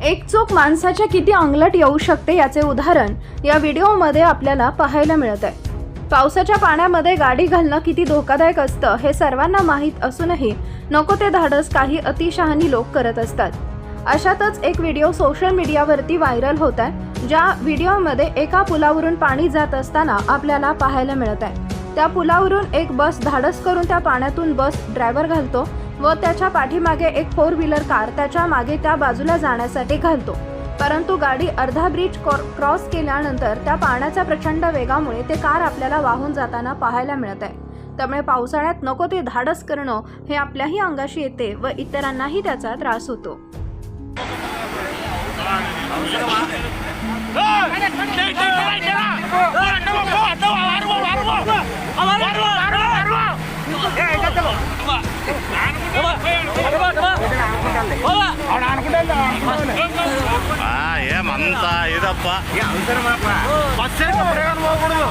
एक चूक माणसाच्या किती अंगलट येऊ शकते याचे उदाहरण या व्हिडिओमध्ये आपल्याला पाहायला मिळत आहे पावसाच्या पाण्यामध्ये गाडी घालणं किती धोकादायक असतं हे सर्वांना माहीत असूनही नको ते धाडस काही अतिशहाणी लोक करत असतात. अशातच एक व्हिडिओ सोशल मीडियावरती व्हायरल होत आहे ज्या व्हिडिओमध्ये एका पुलावरून पाणी जात असताना आपल्याला पाहायला मिळत आहे त्या पुलावरून एक बस धाडस करून त्या पाण्यातून बस ड्रायव्हर घालतो व त्याच्या पाठीमागे एक फोर व्हीलर कार त्याच्यामागे त्या बाजूला जाण्यासाठी घालतो. परंतु गाडी अर्धा ब्रिज क्रॉ- क्रॉस केल्यानंतर त्या पाण्याच्या प्रचंड वेगामुळे ते कार आपल्याला वाहून जाताना पाहायला मिळत आहे. त्यामुळे पावसाळ्यात नको ते धाडस करणं हे आपल्याही अंगाशी येते व इतरांनाही त्याचा त्रास होतो. ಏ ಮಂತ ಇದಪ್ಪ. ಬಸ್ಸೇ ಹೋಗ್ಬಿಡುದು.